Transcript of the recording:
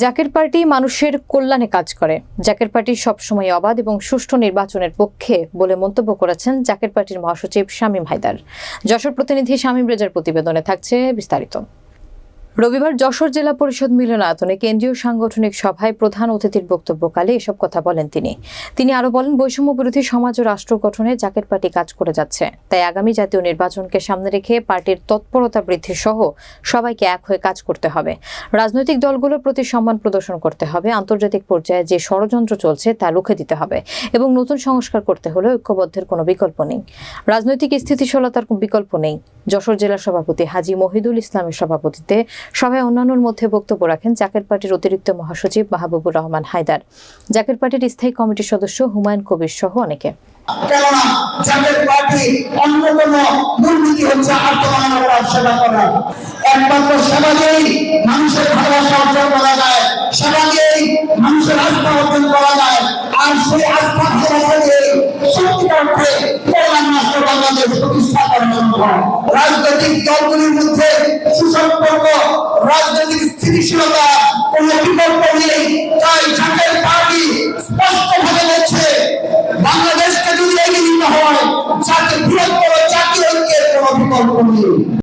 Zaker party মানুষের কল্যাণে কাজ করে। জাকের পার্টি সবসময় অবাধ এবং সুষ্ঠু নির্বাচনের পক্ষে বলে মন্তব্য করেছেন জাকের পার্টির মহাসচিব শামীম হায়দার। যশোর প্রতিনিধি শামীম রেজার প্রতিবেদনে থাকছে বিস্তারিত। রবিবার যশোর জেলা পরিষদ মিলনায়তনে কেন্দ্রীয় সাংগঠনিক সভায় প্রধান অতিথির বক্তব্যকালে এসব কথা বলেন তিনি। তিনি আরও বলেন, বৈষম্য বিরোধী সমাজ ও রাষ্ট্র গঠনে জাকের পার্টি কাজ করে যাচ্ছে। তাই আগামী জাতীয় নির্বাচনকে সামনে রেখে পার্টির তৎপরতা বৃদ্ধি সহ সবাইকে এক হয়ে কাজ করতে হবে। রাজনৈতিক দলগুলোর প্রতি সম্মান প্রদর্শন করতে হবে। আন্তর্জাতিক পর্যায়ে যে ষড়যন্ত্র চলছে তা রুখে দিতে হবে এবং নতুন সংস্কার করতে হলে ঐক্যবদ্ধের কোনো বিকল্প নেই। রাজনৈতিক স্থিতিশীলতার বিকল্প নেই। যশোর জেলা সভাপতি হাজি মহিদুল ইসলামের সভাপতিত্বে সভায় অন্যান্যর মধ্যে বক্তব্য রাখেন জাকের পার্টির অতিরিক্ত মহাসচিব মাহবুবুর রহমান হায়দার। জাকের পার্টির স্থায়ী কমিটির সদস্য হুমায়ুন কবির সহ অনেকে। আর সেই আস্থা ভালোবাসা দিয়ে সত্যিকার বাংলাদেশ প্রতিষ্ঠা করা রাজনৈতিক দলগুলির মধ্যে সুসম্পর্ক নেই। তাই জাতীয় পার্টি স্পষ্টভাবে বলছে, বাংলাদেশকে যদি এগিয়ে নিতে হয় জাতীয় বৃহত্তর জাতীয় ঐক্যের কোনো বিকল্প নেই।